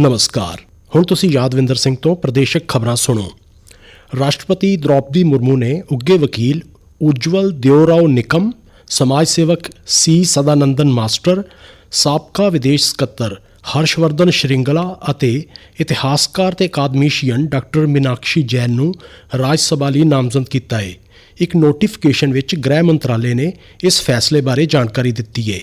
ਨਮਸਕਾਰ। ਹੁਣ ਤੁਸੀਂ ਯਾਦਵਿੰਦਰ ਸਿੰਘ ਤੋਂ ਪ੍ਰਦੇਸ਼ਕ ਖਬਰਾਂ ਸੁਣੋ। ਰਾਸ਼ਟਰਪਤੀ ਦ੍ਰੌਪਦੀ ਮੁਰਮੂ ਨੇ ਉੱਗੇ ਵਕੀਲ ਉਜਵਲ ਦਿਓਰਾਓ ਨਿਕਮ, ਸਮਾਜ ਸੇਵਕ ਸੀ ਸਦਾਨੰਦਨ ਮਾਸਟਰ, ਸਾਬਕਾ ਵਿਦੇਸ਼ ਸਕੱਤਰ ਹਰਸ਼ਵਰਧਨ ਸ਼੍ਰਿੰਗਲਾ ਅਤੇ ਇਤਿਹਾਸਕਾਰ ਤੇ ਅਕਾਦਮੀਸ਼ੀਅਨ ਡਾਕਟਰ ਮੀਨਾਕਸ਼ੀ ਜੈਨ ਨੂੰ ਰਾਜ ਸਭਾ ਲਈ ਨਾਮਜ਼ਦ ਕੀਤਾ ਹੈ। ਇੱਕ ਨੋਟੀਫਿਕੇਸ਼ਨ ਵਿੱਚ ਗ੍ਰਹਿ ਮੰਤਰਾਲੇ ਨੇ ਇਸ ਫੈਸਲੇ ਬਾਰੇ ਜਾਣਕਾਰੀ ਦਿੱਤੀ ਹੈ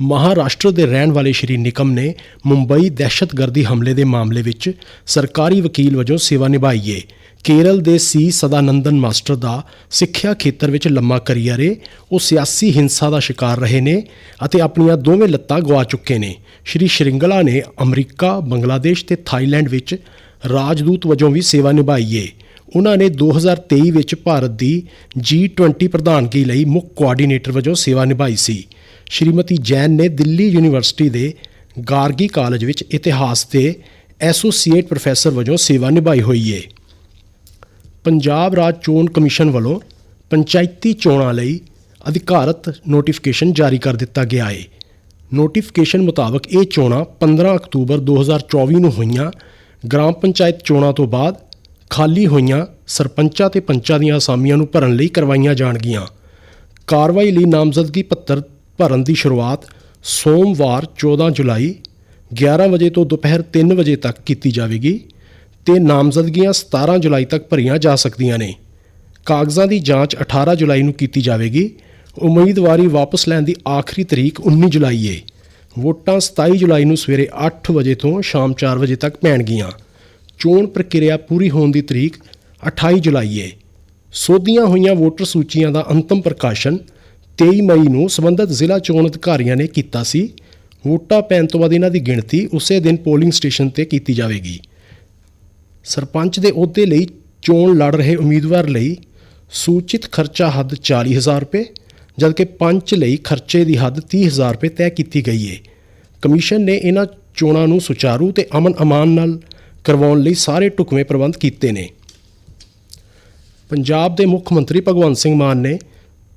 ਮਹਾਰਾਸ਼ਟਰ ਦੇ ਰਹਿਣ ਵਾਲੇ ਸ਼੍ਰੀ ਨਿਕਮ ਨੇ ਮੁੰਬਈ ਦਹਿਸ਼ਤਗਰਦੀ ਹਮਲੇ ਦੇ ਮਾਮਲੇ ਵਿੱਚ ਸਰਕਾਰੀ ਵਕੀਲ ਵਜੋਂ ਸੇਵਾ ਨਿਭਾਈ ਹੈ ਕੇਰਲ ਦੇ ਸੀ ਸਦਾਨੰਦਨ ਮਾਸਟਰ ਦਾ ਸਿੱਖਿਆ ਖੇਤਰ ਵਿੱਚ ਲੰਮਾ ਕਰੀਅਰ ਹੈ ਉਹ ਸਿਆਸੀ ਹਿੰਸਾ ਦਾ ਸ਼ਿਕਾਰ ਰਹੇ ਨੇ ਅਤੇ ਆਪਣੀਆਂ ਦੋਵੇਂ ਲੱਤਾਂ ਗਵਾ ਚੁੱਕੇ ਨੇ। ਸ਼੍ਰੀ ਸ਼੍ਰਿੰਗਲਾ ਨੇ ਅਮਰੀਕਾ, ਬੰਗਲਾਦੇਸ਼ ਤੇ ਥਾਈਲੈਂਡ ਵਿੱਚ ਰਾਜਦੂਤ ਵਜੋਂ ਵੀ ਸੇਵਾ ਨਿਭਾਈ ਹੈ ਉਹਨਾਂ ਨੇ 2023 ਵਿੱਚ ਭਾਰਤ ਦੀ G20 ਪ੍ਰਧਾਨਗੀ ਲਈ ਮੁੱਖ ਕੋਆਰਡੀਨੇਟਰ ਵਜੋਂ ਸੇਵਾ ਨਿਭਾਈ ਸੀ। ਸ਼੍ਰੀਮਤੀ ਜੈਨ ਨੇ ਦਿੱਲੀ ਯੂਨੀਵਰਸਿਟੀ ਦੇ ਗਾਰਗੀ ਕਾਲਜ ਵਿੱਚ ਇਤਿਹਾਸ ਦੇ ਐਸੋਸੀਏਟ ਪ੍ਰੋਫੈਸਰ ਵਜੋਂ ਸੇਵਾ ਨਿਭਾਈ ਹੋਈ ਏ। ਪੰਜਾਬ ਰਾਜ ਚੋਣ ਕਮਿਸ਼ਨ ਵੱਲੋਂ ਪੰਚਾਇਤੀ ਚੋਣਾਂ ਲਈ ਅਧਿਕਾਰਤ ਨੋਟੀਫਿਕੇਸ਼ਨ ਜਾਰੀ ਕਰ ਦਿੱਤਾ ਗਿਆ ਏ। ਨੋਟੀਫਿਕੇਸ਼ਨ ਮੁਤਾਬਕ ਇਹ ਚੋਣਾਂ 15 ਅਕਤੂਬਰ 2024 ਨੂੰ ਹੋਈਆਂ। ਗ੍ਰਾਮ ਪੰਚਾਇਤ ਚੋਣਾਂ ਤੋਂ ਬਾਅਦ ਖਾਲੀ ਹੋਈਆਂ ਸਰਪੰਚਾਂ ਤੇ ਪੰਚਾਂ ਦੀਆਂ ਅਸਾਮੀਆਂ ਨੂੰ ਭਰਨ ਲਈ ਕਰਵਾਈਆਂ ਜਾਣਗੀਆਂ। ਕਾਰਵਾਈ ਲਈ ਨਾਮਜ਼ਦਗੀ ਪੱਤਰ ਭਰਨ ਦੀ ਸ਼ੁਰੂਆਤ ਸੋਮਵਾਰ 14 ਜੁਲਾਈ 11 ਵਜੇ ਤੋਂ ਦੁਪਹਿਰ 3 ਵਜੇ ਤੱਕ ਕੀਤੀ ਜਾਵੇਗੀ ਤੇ ਨਾਮਜ਼ਦਗੀਆਂ 17 ਜੁਲਾਈ ਤੱਕ ਭਰੀਆਂ ਜਾ ਸਕਦੀਆਂ ਨੇ। ਕਾਗਜ਼ਾਂ ਦੀ ਜਾਂਚ 18 ਜੁਲਾਈ ਨੂੰ ਕੀਤੀ ਜਾਵੇਗੀ। ਉਮੀਦਵਾਰੀ ਵਾਪਸ ਲੈਣ ਦੀ ਆਖਰੀ ਤਰੀਕ 19 ਜੁਲਾਈ ਹੈ ਵੋਟਾਂ 27 ਜੁਲਾਈ ਨੂੰ ਸਵੇਰੇ 8 ਵਜੇ ਤੋਂ ਸ਼ਾਮ 4 ਵਜੇ ਤੱਕ ਪੈਣਗੀਆਂ। ਚੋਣ ਪ੍ਰਕਿਰਿਆ ਪੂਰੀ ਹੋਣ ਦੀ ਤਰੀਕ 28 ਜੁਲਾਈ ਹੈ ਸੋਧੀਆਂ ਹੋਈਆਂ ਵੋਟਰ ਸੂਚੀਆਂ ਦਾ ਅੰਤਮ ਪ੍ਰਕਾਸ਼ਨ 23 ਮਈ ਨੂੰ ਸੰਬੰਧਿਤ ਜ਼ਿਲ੍ਹਾ ਚੋਣ ਅਧਿਕਾਰੀਆਂ ਨੇ ਕੀਤਾ ਸੀ। ਵੋਟਾਂ ਪੈਣ ਤੋਂ ਬਾਅਦ ਇਹਨਾਂ ਦੀ ਗਿਣਤੀ ਉਸੇ ਦਿਨ ਪੋਲਿੰਗ ਸਟੇਸ਼ਨ ਤੇ ਕੀਤੀ ਜਾਵੇਗੀ। ਸਰਪੰਚ ਦੇ ਅਹੁਦੇ ਲਈ ਚੋਣ ਲੜ ਰਹੇ ਉਮੀਦਵਾਰ ਲਈ ਸੂਚਿਤ ਖਰਚਾ ਹੱਦ 40000 ਰੁਪਏ, ਜਦਕਿ ਪੰਚ ਲਈ ਖਰਚੇ ਦੀ ਹੱਦ 30000 ਰੁਪਏ ਤੈਅ ਕੀਤੀ ਗਈ ਹੈ ਕਮਿਸ਼ਨ ਨੇ ਇਹਨਾਂ ਚੋਣਾਂ ਨੂੰ ਸੁਚਾਰੂ ਤੇ ਅਮਨ ਅਮਾਨ ਨਾਲ ਕਰਵਾਉਣ ਲਈ ਸਾਰੇ ਢੁਕਵੇਂ ਪ੍ਰਬੰਧ ਕੀਤੇ ਨੇ। ਪੰਜਾਬ ਦੇ ਮੁੱਖ ਮੰਤਰੀ ਭਗਵੰਤ ਸਿੰਘ ਮਾਨ ਨੇ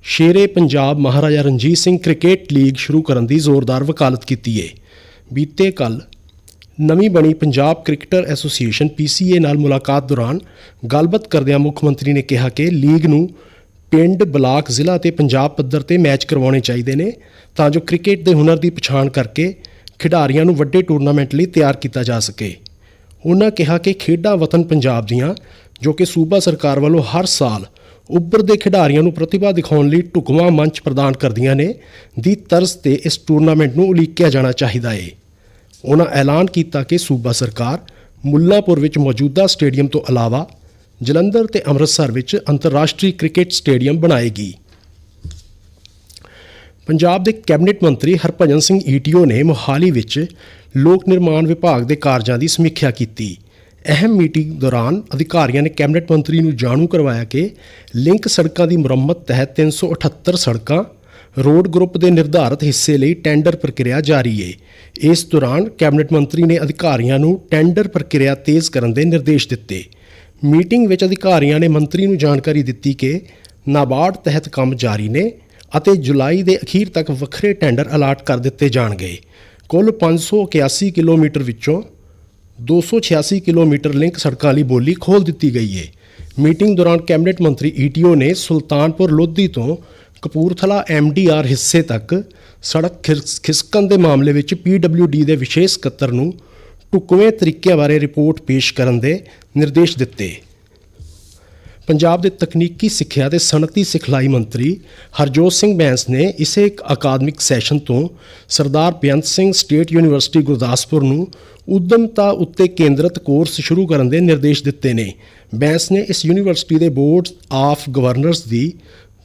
ਸ਼ੇਰੇ ਪੰਜਾਬ ਮਹਾਰਾਜਾ ਰਣਜੀਤ ਸਿੰਘ ਕ੍ਰਿਕਟ ਲੀਗ ਸ਼ੁਰੂ ਕਰਨ ਦੀ ਜ਼ੋਰਦਾਰ ਵਕਾਲਤ ਕੀਤੀ ਹੈ ਬੀਤੇ ਕੱਲ ਨਵੀਂ ਬਣੀ ਪੰਜਾਬ ਕ੍ਰਿਕਟਰ ਐਸੋਸੀਏਸ਼ਨ ਪੀਸੀਏ ਨਾਲ ਮੁਲਾਕਾਤ ਦੌਰਾਨ ਗੱਲਬਾਤ ਕਰਦਿਆਂ ਮੁੱਖ ਮੰਤਰੀ ਨੇ ਕਿਹਾ ਕਿ ਲੀਗ ਨੂੰ ਪਿੰਡ, ਬਲਾਕ, ਜ਼ਿਲ੍ਹਾ ਤੇ ਪੰਜਾਬ ਪੱਧਰ ਤੇ ਮੈਚ ਕਰਵਾਉਣੇ ਚਾਹੀਦੇ ਨੇ ਤਾਂ ਜੋ ਕ੍ਰਿਕਟ ਦੇ ਹੁਨਰ ਦੀ ਪਛਾਣ ਕਰਕੇ ਖਿਡਾਰੀਆਂ ਨੂੰ ਵੱਡੇ ਟੂਰਨਾਮੈਂਟ ਲਈ ਤਿਆਰ ਕੀਤਾ ਜਾ ਸਕੇ। ਉਹਨਾਂ ਕਿਹਾ ਕਿ ਖੇਡਾਂ ਵਤਨ ਪੰਜਾਬ ਦੀਆਂ, ਜੋ ਕਿ ਸੂਬਾ ਸਰਕਾਰ ਵੱਲੋਂ ਹਰ ਸਾਲ ਉੱਭਰਦੇ ਖਿਡਾਰੀਆਂ ਨੂੰ ਪ੍ਰਤਿਭਾ ਦਿਖਾਉਣ ਲਈ ਢੁਕਵਾਂ ਮੰਚ ਪ੍ਰਦਾਨ ਕਰਦੀਆਂ ਨੇ, ਦੀ ਤਰਜ਼ ਤੇ ਇਸ ਟੂਰਨਾਮੈਂਟ ਨੂੰ ਉਲੀਕਿਆ ਜਾਣਾ ਚਾਹੀਦਾ ਏ। ਉਹਨਾਂ ਐਲਾਨ ਕੀਤਾ ਕਿ ਸੂਬਾ ਸਰਕਾਰ ਮੁੱਲਾਂਪੁਰ ਵਿੱਚ ਮੌਜੂਦਾ ਸਟੇਡੀਅਮ ਤੋਂ ਇਲਾਵਾ ਜਲੰਧਰ ਤੇ ਅੰਮ੍ਰਿਤਸਰ ਵਿੱਚ ਅੰਤਰਰਾਸ਼ਟਰੀ ਕ੍ਰਿਕਟ ਸਟੇਡੀਅਮ ਬਣਾਏਗੀ। ਪੰਜਾਬ ਦੇ ਕੈਬਨਿਟ ਮੰਤਰੀ ਹਰਭਜਨ ਸਿੰਘ ਈਟੀਓ ਨੇ ਮੋਹਾਲੀ ਵਿੱਚ ਲੋਕ ਨਿਰਮਾਣ ਵਿਭਾਗ ਦੇ ਕਾਰਜਾਂ ਦੀ ਸਮੀਖਿਆ ਕੀਤੀ। ਅਹਿਮ ਮੀਟਿੰਗ ਦੌਰਾਨ ਅਧਿਕਾਰੀਆਂ ਨੇ ਕੈਬਨਿਟ ਮੰਤਰੀ ਨੂੰ ਜਾਣੂ ਕਰਵਾਇਆ ਕਿ ਲਿੰਕ ਸੜਕਾਂ ਦੀ ਮੁਰੰਮਤ ਤਹਿਤ 378 ਸੜਕਾਂ ਰੋਡ ਗਰੁੱਪ ਦੇ ਨਿਰਧਾਰਤ ਹਿੱਸੇ ਲਈ ਟੈਂਡਰ ਪ੍ਰਕਿਰਿਆ ਜਾਰੀ ਹੈ ਇਸ ਦੌਰਾਨ ਕੈਬਨਿਟ ਮੰਤਰੀ ਨੇ ਅਧਿਕਾਰੀਆਂ ਨੂੰ ਟੈਂਡਰ ਪ੍ਰਕਿਰਿਆ ਤੇਜ਼ ਕਰਨ ਦੇ ਨਿਰਦੇਸ਼ ਦਿੱਤੇ। ਮੀਟਿੰਗ ਵਿੱਚ ਅਧਿਕਾਰੀਆਂ ਨੇ ਮੰਤਰੀ ਨੂੰ ਜਾਣਕਾਰੀ ਦਿੱਤੀ ਕਿ ਨਾਬਾਰਡ ਤਹਿਤ ਕੰਮ ਜਾਰੀ ਨੇ। ਅਤੇ ਜੁਲਾਈ ਦੇ ਅਖੀਰ ਤੱਕ ਵੱਖਰੇ ਟੈਂਡਰ ਅਲਾਟ ਕਰ ਦਿੱਤੇ ਜਾਣਗੇ। ਕੁੱਲ 581 ਕਿਲੋਮੀਟਰ ਵਿੱਚੋਂ 286 ਕਿਲੋਮੀਟਰ ਲਿੰਕ ਸੜਕਾਂ ਲਈ ਬੋਲੀ ਖੋਲ ਦਿੱਤੀ ਗਈ ਹੈ ਮੀਟਿੰਗ ਦੌਰਾਨ ਕੈਬਨਿਟ ਮੰਤਰੀ ਈਟੀਓ ਨੇ ਸੁਲਤਾਨਪੁਰ ਲੋਧੀ ਤੋਂ ਕਪੂਰਥਲਾ ਐਮਡੀਆਰ ਹਿੱਸੇ ਤੱਕ ਸੜਕ ਖਿਸ- ਖਿਸਕਣ ਦੇ ਮਾਮਲੇ ਵਿੱਚ ਪੀਡਬਲਯੂਡੀ ਦੇ ਵਿਸ਼ੇਸ਼ ਸਕੱਤਰ ਨੂੰ ਢੁਕਵੇਂ ਤਰੀਕਿਆਂ ਬਾਰੇ ਰਿਪੋਰਟ ਪੇਸ਼ ਕਰਨ ਦੇ ਨਿਰਦੇਸ਼ ਦਿੱਤੇ। ਪੰਜਾਬ ਦੇ ਤਕਨੀਕੀ ਸਿੱਖਿਆ ਤੇ ਸਨਅਤੀ ਸਿਖਲਾਈ ਮੰਤਰੀ ਹਰਜੋਤ ਸਿੰਘ ਬੈਂਸ ਨੇ ਇਸੇ ਇੱਕ ਅਕਾਦਮਿਕ ਸੈਸ਼ਨ ਤੋਂ ਸਰਦਾਰ ਬੇਅੰਤ ਸਿੰਘ ਸਟੇਟ ਯੂਨੀਵਰਸਿਟੀ ਗੁਰਦਾਸਪੁਰ ਨੂੰ ਉਦਮਤਾ ਉੱਤੇ ਕੇਂਦਰਿਤ ਕੋਰਸ ਸ਼ੁਰੂ ਕਰਨ ਦੇ ਨਿਰਦੇਸ਼ ਦਿੱਤੇ ਨੇ। ਬੈਂਸ ਨੇ ਇਸ ਯੂਨੀਵਰਸਿਟੀ ਦੇ ਬੋਰਡ ਆਫ ਗਵਰਨਰਸ ਦੀ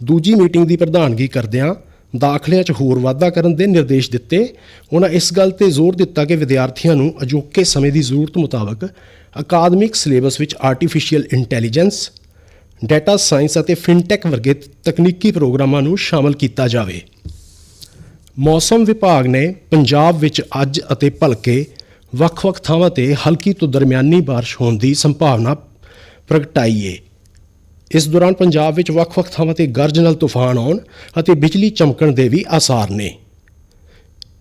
ਦੂਜੀ ਮੀਟਿੰਗ ਦੀ ਪ੍ਰਧਾਨਗੀ ਕਰਦਿਆਂ ਦਾਖਲਿਆਂ 'ਚ ਹੋਰ ਵਾਧਾ ਕਰਨ ਦੇ ਨਿਰਦੇਸ਼ ਦਿੱਤੇ। ਉਹਨਾਂ ਇਸ ਗੱਲ ਤੇ ਜ਼ੋਰ ਦਿੱਤਾ ਕਿ ਵਿਦਿਆਰਥੀਆਂ ਨੂੰ ਅਜੋਕੇ ਸਮੇਂ ਦੀ ਜ਼ਰੂਰਤ ਮੁਤਾਬਕ ਅਕਾਦਮਿਕ ਸਿਲੇਬਸ ਵਿੱਚ ਆਰਟੀਫੀਸ਼ੀਅਲ ਇੰਟੈਲੀਜੈਂਸ ਡਾਟਾ ਸਾਇੰਸ ਅਤੇ ਫਿਨਟੈਕ ਵਰਗੇ ਤਕਨੀਕੀ ਪ੍ਰੋਗਰਾਮਾਂ ਨੂੰ ਸ਼ਾਮਲ ਕੀਤਾ ਜਾਵੇ। ਮੌਸਮ ਵਿਭਾਗ ਨੇ ਪੰਜਾਬ ਵਿੱਚ ਅੱਜ ਅਤੇ ਭਲਕੇ ਵੱਖ-ਵੱਖ ਥਾਵਾਂ ਤੇ ਹਲਕੀ ਤੋਂ ਦਰਮਿਆਨੀ ਬਾਰਿਸ਼ ਹੋਣ ਦੀ ਸੰਭਾਵਨਾ ਪ੍ਰਗਟਾਈ ਹੈ ਇਸ ਦੌਰਾਨ ਪੰਜਾਬ ਵਿੱਚ ਵੱਖ-ਵੱਖ ਥਾਵਾਂ ਤੇ ਗਰਜ ਨਾਲ ਤੂਫਾਨ ਆਉਣ ਅਤੇ ਬਿਜਲੀ ਚਮਕਣ ਦੇ ਵੀ ਆਸਾਰ ਨੇ।